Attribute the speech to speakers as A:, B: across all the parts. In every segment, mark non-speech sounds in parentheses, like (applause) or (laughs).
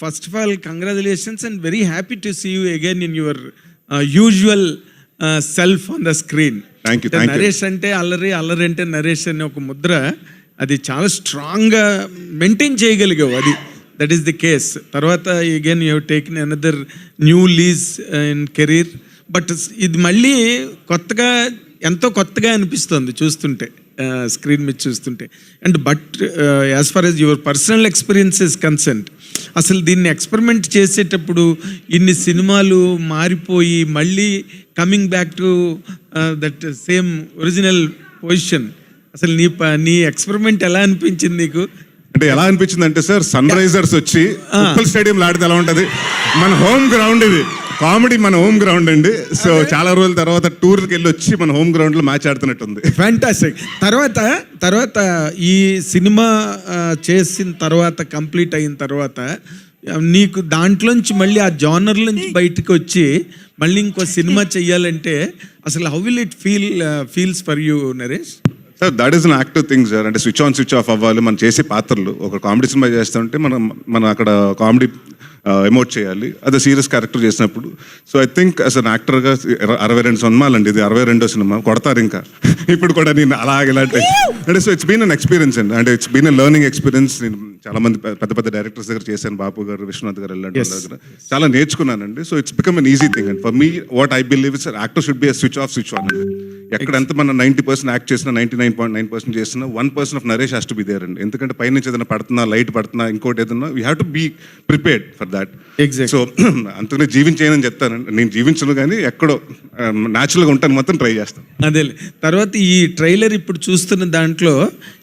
A: First of all congratulations and very happy to see you again in your usual self on the screen
B: thank you.
A: Naresh అంటే అల్లరి అల్లరి అంటే నరేష్ అనే ఒక ముద్ర. అది చాలా స్ట్రాంగ్గా మెయింటైన్ చేయగలిగావు అది. దట్ ఈస్ ది కేస్ తర్వాత again you taken another new lease in career but ఇది మళ్ళీ కొత్తగా ఎంతో కొత్తగా అనిపిస్తుంది చూస్తుంటే. స్క్రీన్ మీద చూస్తుంటే. And but as far as your personal experience is consent అసలు దీన్ని ఎక్స్పెరిమెంట్ చేసేటప్పుడు ఇన్ని సినిమాలు మారిపోయి మళ్ళీ coming back to that same original position అసలు నీ ప- నీ ఎక్స్పెరిమెంట్ ఎలా అనిపించింది నీకు?
B: అంటే ఎలా అనిపించింది అంటే సార్ సన్ రైజర్స్ వచ్చి స్టేడియం ఆడితే ఎలా ఉంటది? మన హోమ్ గ్రౌండ్ ఇది. కామెడీ మన హోమ్ గ్రౌండ్ అండి. సో చాలా రోజుల తర్వాత టూర్కి వెళ్ళి వచ్చి మన హోమ్ గ్రౌండ్లో మ్యాచ్ ఆడుతున్నట్టుంది.
A: ఫ్యాంటాస్టిక్ తర్వాత తర్వాత ఈ సినిమా చేసిన తర్వాత కంప్లీట్ అయిన తర్వాత నీకు దాంట్లోంచి మళ్ళీ ఆ జానర్ నుంచి బయటకు వచ్చి మళ్ళీ ఇంకో సినిమా చెయ్యాలంటే అసలు how will it feel feels for you Naresh?
B: Sir that is an active thing sir అంటే స్విచ్ ఆన్ స్విచ్ ఆఫ్ అవ్వాలి. మనం చేసే పాత్రలు. ఒక కామెడీ సినిమా చేస్తుంటే మనం మనం అక్కడ కామెడీ ఎమోట్ చేయాలి. అదే సీరియస్ క్యారెక్టర్ చేసినప్పుడు. So I think as an యాక్టర్గా అరవై రెండు సినిమాలు అండి ఇది అరవై రెండో సినిమా. కొడతారు ఇంకా. (laughs) ఇప్పుడు కూడా నేను అలా ఇలాంటి అంటే so it's been an experience అండి. అంటే it's been a learning experience నేను చాలా మంది పెద్ద పెద్ద డైరెక్టర్స్ దగ్గర చేశాను. బాపు గారు విశ్వనాథ్ గారు ఇలాంటి వాళ్ళ దగ్గర. చాలా నేర్చుకున్నానండి. So it's become an easy thing and for me what I believe it's actor should be switch off switch on అండి. ఎక్కడ ఎంత మనం నైంటీ పర్సెంట్ యాక్ట్ చేసినా ninety nine point nine percent చేసినా one person of Naresh has to be there అండి. ఎందుకంటే పైనుంచి ఏదైనా పడుతున్నా లైట్ పడుతున్నా ఇంకోటి ఏదన్నా we have to be prepared for that
A: Exactly.
B: So (clears throat) అంతనే జీవించేయనని చెప్తానండి నేను జీవించను కానీ ఎక్కడో న్యాచురల్గా ఉంటాను మొత్తం ట్రై చేస్తాను.
A: అదేలే తర్వాత ఈ ట్రైలర్ ఇప్పుడు చూస్తున్న దాంట్లో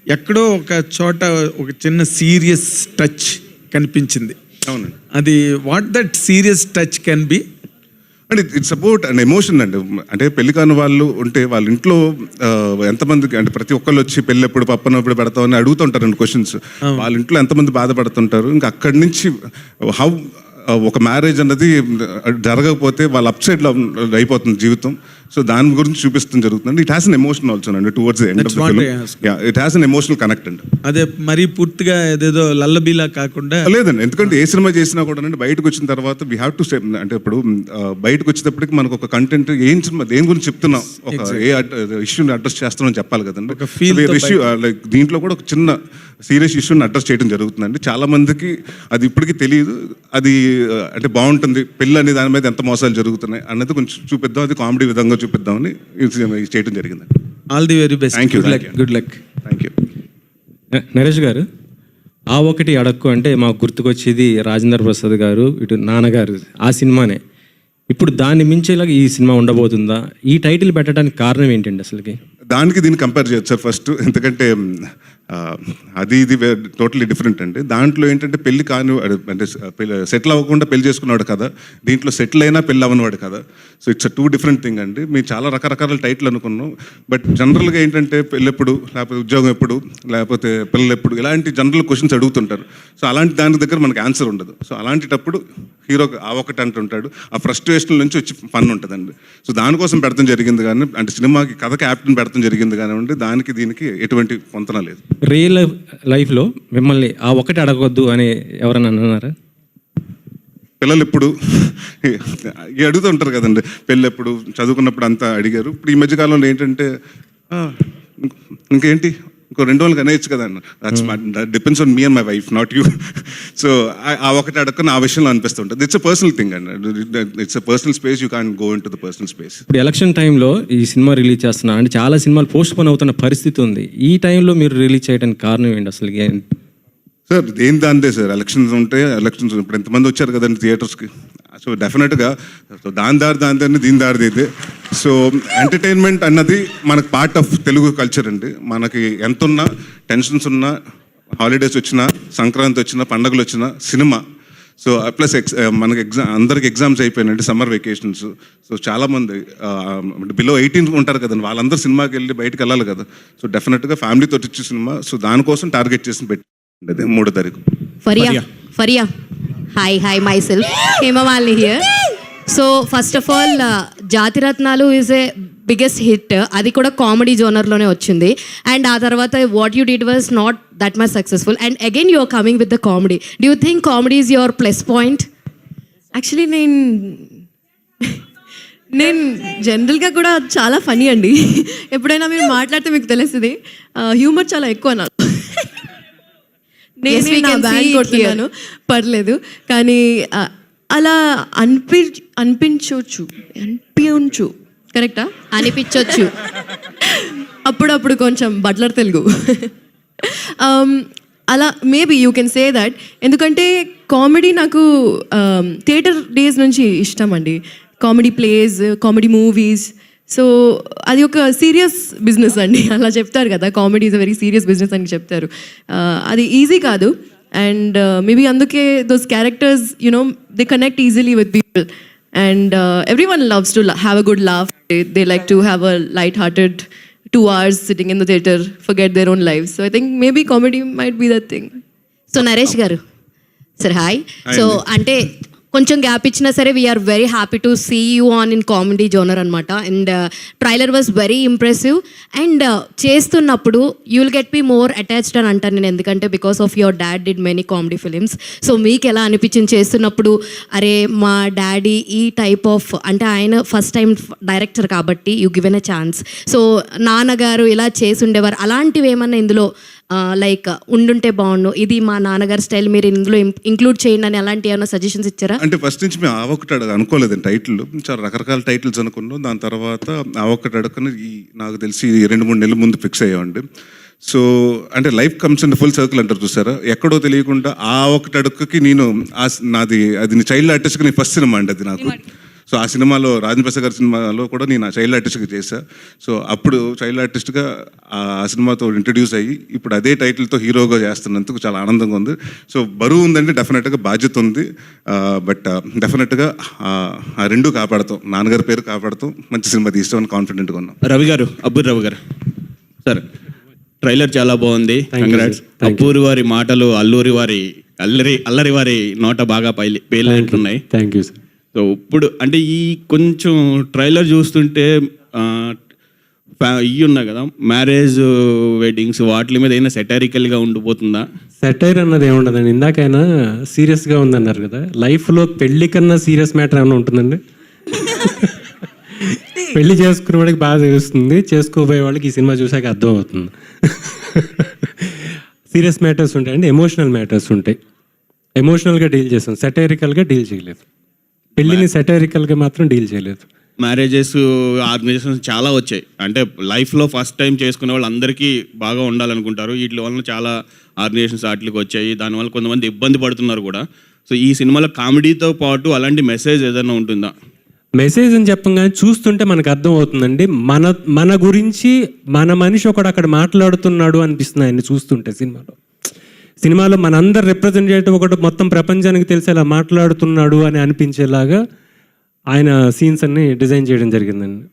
A: ఎక్కడో ఒక చోట ఒక చిన్న సీరియస్ టచ్ కనిపించింది.
B: అవునండి.
A: అది what that serious touch can be
B: and it's about and emotion అండి. అంటే పెళ్ళి కాని వాళ్ళు ఉంటే వాళ్ళ ఇంట్లో ఎంతమందికి అంటే ప్రతి ఒక్కళ్ళు వచ్చి పెళ్ళి ఎప్పుడు పప్పన ఎప్పుడు పెడతామని అడుగుతుంటారండి క్వశ్చన్స్ వాళ్ళ ఇంట్లో ఎంతమంది బాధపడుతుంటారు? ఇంకా అక్కడి నుంచి హౌ ఒక మ్యారేజ్ అన్నది జరగకపోతే వాళ్ళ అప్ సైడ్లో అయిపోతుంది జీవితం. సో దాని గురించి చూపిస్తుంది జరుగుతుంది it has an emotion also అండి towards end
A: I asked.
B: It has an emotional connect అండి.
A: అదే మరీ పూర్తిగా ఏదేదో లల్లబీలా కాకుండా
B: లేదండి ఎందుకంటే ఏ సినిమా చేసినా కూడా అండి బయటకు వచ్చిన తర్వాత వీ హ్యావ్ టు అంటే ఇప్పుడు బయటకు వచ్చేటప్పటికి మనకు ఒక కంటెంట్ ఏం సినిమా దేని గురించి చెప్తున్నాం? ఒక ఏ ఇష్యూని అడ్రస్ చేస్తున్నాం చెప్పాలి కదండి. ఇష్యూ లైక్ దీంట్లో కూడా ఒక చిన్న సీరియస్ ఇష్యూని అడ్రస్ చేయడం జరుగుతుందండి. చాలా మందికి అది ఇప్పటికీ తెలియదు. అది అంటే బాగుంటుంది. పెళ్ళి అనే దాని మీద ఎంత మోసాలు జరుగుతున్నాయి అన్నది కొంచెం చూపిద్దాం. అది కామెడీ విధంగా చూపిద్దామని ఇది చేయడం జరిగిందండి.
A: All the very best good
B: thank
A: luck. Good luck
B: thank you
C: Naresh గారు ఆ ఒకటి అడక్కు అంటే మాకు గుర్తుకొచ్చేది రాజేంద్ర ప్రసాద్ గారు ఇటు నాన్నగారు ఆ సినిమానే. ఇప్పుడు దాన్ని మించేలాగా ఈ సినిమా ఉండబోతుందా? ఈ టైటిల్ పెట్టడానికి కారణం ఏంటండి అసలుకి?
B: దానికి దీన్ని కంపేర్ చేయొచ్చు సార్ ఫస్ట్. ఎందుకంటే అది ఇది టోటలీ డిఫరెంట్ అండి. దాంట్లో ఏంటంటే పెళ్ళి కాని అంటే సెటిల్ అవ్వకుండా పెళ్ళి చేసుకున్నవాడు కదా. దీంట్లో సెటిల్ అయినా పెళ్ళి అవ్వనివాడు కదా. So it's two different thing అండి. మేము చాలా రకరకాల టైట్లు అనుకున్నాం. బట్ జనరల్గా ఏంటంటే పెళ్ళి ఎప్పుడు లేకపోతే ఉద్యోగం ఎప్పుడు లేకపోతే పిల్లలు ఎప్పుడు ఇలాంటి జనరల్ క్వశ్చన్స్ అడుగుతుంటారు. సో అలాంటి దాని దగ్గర మనకి ఆన్సర్ ఉండదు. సో అలాంటిటప్పుడు హీరో ఆ ఒకటి అంటుంటాడు. ఆ ఫ్రస్ట్రేషన్ నుంచి వచ్చి ఫన్ ఉంటుందండి. సో దానికోసం పెడతాం జరిగింది కానీ అంటే సినిమాకి కథ క్యాప్టెన్ పెడతాం జరిగింది కానివ్వండి దానికి దీనికి ఎటువంటి పొంతన లేదు.
C: రియల్ లైఫ్ లైఫ్లో మిమ్మల్ని ఆ ఒకటి అడగొద్దు అని ఎవరైనా అన్నారా?
B: పిల్లలు ఎప్పుడు ఇవి అడుగుతూ ఉంటారు కదండి. పెళ్ళి ఎప్పుడు చదువుకున్నప్పుడు అంతా అడిగారు. ఇప్పుడు ఈ మధ్యకాలంలో ఏంటంటే ఇంకేంటి? ఇంకో రెండు రోజులు కనేయచ్చు కదా. That's depends on me and my wife not you so ఆ ఒకటి అడగని ఆ విషయంలో అనిపిస్తుంటుంది ఇట్స్ అ పర్సనల్ థింగ్ అండి. It's a personal space you can go in to the personal space
C: ఇప్పుడు ఎలక్షన్ టైంలో ఈ సినిమా రిలీజ్ చేస్తున్నారు అంటే చాలా సినిమాలు పోస్ట్ పోన్ అవుతున్న పరిస్థితి ఉంది. ఈ టైంలో మీరు రిలీజ్ చేయడానికి కారణం ఏంటి అసలు?
B: సార్ దేని దాందే సార్ ఎలక్షన్స్ ఉంటే ఎలక్షన్స్ ఇప్పుడు ఎంతమంది వచ్చారు కదండి థియేటర్స్కి సో డెఫినెట్గా సో దాని దారి దాని దాన్ని దీని దారిది ఇది. సో ఎంటర్టైన్మెంట్ అన్నది మనకు పార్ట్ ఆఫ్ తెలుగు కల్చర్ అండి. మనకి ఎంత ఉన్నా టెన్షన్స్ ఉన్నా హాలిడేస్ వచ్చినా సంక్రాంతి వచ్చినా పండగలు వచ్చినా సినిమా సో ప్లస్ ఎక్స్ మనకి ఎగ్జామ్ అందరికి ఎగ్జామ్స్ అయిపోయినాయండి సమ్మర్ వెకేషన్స్ సో చాలామంది బిలో ఎయిటీన్ ఉంటారు కదండి వాళ్ళందరూ సినిమాకి వెళ్ళి బయటకు వెళ్ళాలి కదా. సో డెఫినెట్గా ఫ్యామిలీతో వచ్చే సినిమా సో దానికోసం టార్గెట్ చేసి పెట్టి మూడో తారీఖు.
D: Faria. Faria. Hi hi my సెల్ఫ్ Malini here so first of all Jathiratnalu is a biggest hit అది కూడా కామెడీ జోనర్లోనే వచ్చింది అండ్ ఆ తర్వాత what you did was not that much successful and again you're coming with the comedy do you think comedy is your plus point
E: actually నేను నేను జనరల్గా కూడా చాలా ఫనీ అండి ఎప్పుడైనా మీరు మాట్లాడితే మీకు తెలుస్తుంది. హ్యూమర్ uh, చాలా ఎక్కువ నాకు
D: Yes,
E: నేను
D: we
E: నా
D: can
E: బ్యాండ్
D: see it
E: కొడుతున్నాను పర్లేదు. కానీ అలా అనిపి అనిపించవచ్చు అనిపించు. కరెక్టా?
D: అనిపించవచ్చు
E: అప్పుడప్పుడు కొంచెం బట్లర్ తెలుగు. అలా maybe you can say that ఎందుకంటే కామెడీ నాకు థియేటర్ డేస్ నుంచి ఇష్టం అండి. Comedy plays comedy movies so అది ఒక సీరియస్ బిజినెస్ అండి అలా చెప్తారు కదా comedy is a very serious business అని చెప్తారు Uh, అది ఈజీ కాదు అండ్ మేబీ అందుకే those characters you know they connect easily with people and uh, everyone loves to la- have a good laugh they, they like to have a light-hearted two hours sitting in the theater forget their own lives so i think maybe comedy might be that thing
D: so Naresh గారు sir hi so అంటే కొంచెం gap ఇచ్చినా సరే we're very happy to see you on in comedy genre అనమాట and trailer was very impressive and చేస్తున్నప్పుడు you will get be more attached అని అంటాను నేను ఎందుకంటే because of your dad did many comedy films so మీకు ఎలా అనిపించింది చేస్తున్నప్పుడు? అరే మా డాడీ ఈ టైప్ ఆఫ్ అంటే ఆయన ఫస్ట్ టైం డైరెక్టర్ కాబట్టి you given a chance so నాన్నగారు ఇలా చేసి ఉండేవారు. అలాంటివి ఏమన్నా ఇందులో లైక్ ఉండుంటే బాగుండు. ఇది మా నాన్నగారి స్టైల్ మీరు ఇందులో ఇంక్లూడ్ చేయండి అని అలాంటి ఏమైనా సజెషన్స్ ఇచ్చారా?
B: అంటే ఫస్ట్ నుంచి మేము ఆ ఒక్కటి అడగ అనుకోలేదు టైటిల్. చాలా రకరకాల టైటిల్స్ అనుకున్నాం. దాని తర్వాత ఆ ఒక్కటి అడగని ఈ నాకు తెలిసి ఈ రెండు మూడు నెలల ముందు ఫిక్స్ అయ్యామండి. సో అంటే life comes in full circle అంటారు చూసారా? ఎక్కడో తెలియకుండా ఆ ఒకటి అడుగుకి నేను నాది అది చైల్డ్ ఆర్టిస్ట్కి నేను ఫస్ట్ సినిమా అండి అది నాకు. సో ఆ సినిమాలో రాజన్ ప్రసాద్ గారి సినిమాలో కూడా నేను ఆ చైల్డ్ ఆర్టిస్ట్గా చేశా. సో అప్పుడు చైల్డ్ ఆర్టిస్ట్గా ఆ సినిమాతో ఇంట్రడ్యూస్ అయ్యి ఇప్పుడు అదే టైటిల్తో హీరోగా చేస్తున్నందుకు చాలా ఆనందంగా ఉంది. సో బరువు ఉందంటే డెఫినెట్గా బాధ్యత ఉంది. బట్ డెఫినెట్గా ఆ రెండు కాపాడుతాం. నాన్నగారి పేరు కాపాడుతాం. మంచి సినిమా తీస్తామని కాన్ఫిడెంట్గా ఉన్నాం.
F: రవి గారు అబ్బూర్ రవి గారు. సార్ ట్రైలర్ చాలా బాగుంది. కంగ్రాట్స్ అబ్బూరి వారి మాటలు అల్లూరి వారి అల్లరి అల్లరి వారి నోట బాగా పైలి పేలినట్టున్నాయి.
C: థ్యాంక్ యూ సార్
F: సో ఇప్పుడు అంటే ఈ కొంచెం ట్రైలర్ చూస్తుంటే ఇవి ఉన్నాయి కదా మ్యారేజ్ వెడ్డింగ్స్ వాటి మీద ఏమైనా సెటారికల్గా ఉండిపోతుందా?
G: సెటైర్ అన్నది ఏముండదండి ఇందాకైనా సీరియస్గా ఉందన్నారు కదా లైఫ్లో పెళ్ళి కన్నా సీరియస్ మ్యాటర్ ఏమైనా ఉంటుందండి? పెళ్ళి చేసుకునే వాడికి బాగా తెలుస్తుంది చేసుకోబోయే వాళ్ళకి ఈ సినిమా చూసాక అర్థం అవుతుంది సీరియస్ మ్యాటర్స్ ఉంటాయి అండి ఎమోషనల్ మ్యాటర్స్ ఉంటాయి. ఎమోషనల్గా డీల్ చేస్తాం సెటైరికల్గా డీల్ చేయలేదు. పెళ్ళిని సెటైరికల్గా మాత్రం డీల్ చేయలేదు.
F: మ్యారేజెస్ ఆర్గనైజేషన్స్ చాలా వచ్చాయి. అంటే లైఫ్లో ఫస్ట్ టైం చేసుకునే వాళ్ళు అందరికీ బాగా ఉండాలనుకుంటారు. వీటి వలన చాలా ఆర్గనైజేషన్స్ వాటికి వచ్చాయి. దానివల్ల కొంతమంది ఇబ్బంది పడుతున్నారు కూడా. సో ఈ సినిమాలో కామెడీతో పాటు అలాంటి మెసేజ్ ఏదైనా ఉంటుందా?
G: మెసేజ్ అని చెప్పగానే చూస్తుంటే మనకు అర్థం అవుతుందండి. మన మన గురించి మన మనిషి ఒకడు అక్కడ మాట్లాడుతున్నాడు అనిపిస్తుంది ఆయన్ని చూస్తుంటే సినిమాలో. సినిమాలో మనందరు రిప్రజెంటేటివ్ ఒకటి మొత్తం ప్రపంచానికి తెలిసేలా మాట్లాడుతున్నాడు అని అనిపించేలాగా ఆయన సీన్స్ అన్ని డిజైన్ చేయడం జరిగిందండి.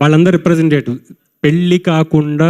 G: వాళ్ళందరూ రిప్రజెంటేటివ్ పెళ్ళి కాకుండా